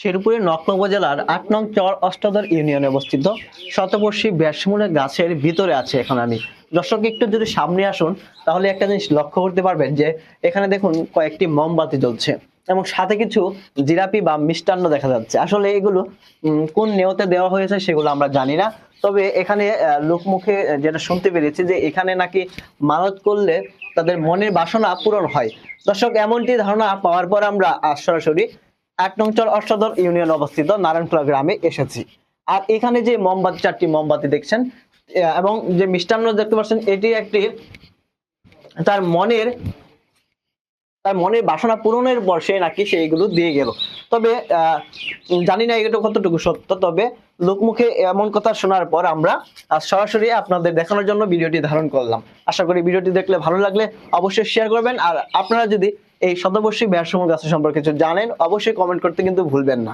শেরপুরের নকলা উপজেলার আট নং চর অষ্টাদর ইউনিয়নে অবস্থিত শতবর্ষী ব্যাসমূলের গাছের ভিতরে আছে এখন আমি। দর্শক, একটু যদি সামনে আসুন, তাহলে একটা জিনিস লক্ষ্য করতে পারবেন যে, এখানে দেখুন কয়েকটি মোমবাতি জ্বলছে এবং সাথে কিছু জিরাপি বা মিষ্টান্ন দেখা যাচ্ছে। আসলে এগুলো কোন নেওতে দেওয়া হয়েছে সেগুলো আমরা জানি না। তবে এখানে লোকমুখে যেটা শুনতে পেরেছি যে, এখানে নাকি মানত করলে তাদের মনের বাসনা পূরণ হয়। দর্শক, এমনটি ধারণা পাওয়ার পর আমরা সরাসরি এক নং চর অষ্টাদর ইউনিয়ন অবস্থিত নারায়ণখোলা গ্রামে এসেছি। আর এখানে যে মোমবাতি, চারটি মোমবাতি দেখছেন এবং যে মিষ্টান্ন দেখতে পাচ্ছেন, এটি একটি তার মনের তার মনের বাসনা পূরণের পর সে নাকি সেইগুলো দিয়ে গেল। তবে জানি না এটা কতটুকু সত্য, তবে লোকমুখে এমন কথা শোনার পর আমরা সরাসরি আপনাদের দেখানোর জন্য ভিডিওটি ধারণ করলাম। আশা করি ভিডিওটি দেখলে ভালো লাগলে অবশ্যই শেয়ার করবেন, আর আপনারা যদি এই শতবর্ষী ব্যাসমূল গাছের সম্পর্কে কিছু জানেন অবশ্যই কমেন্ট করতে কিন্তু ভুলবেন না।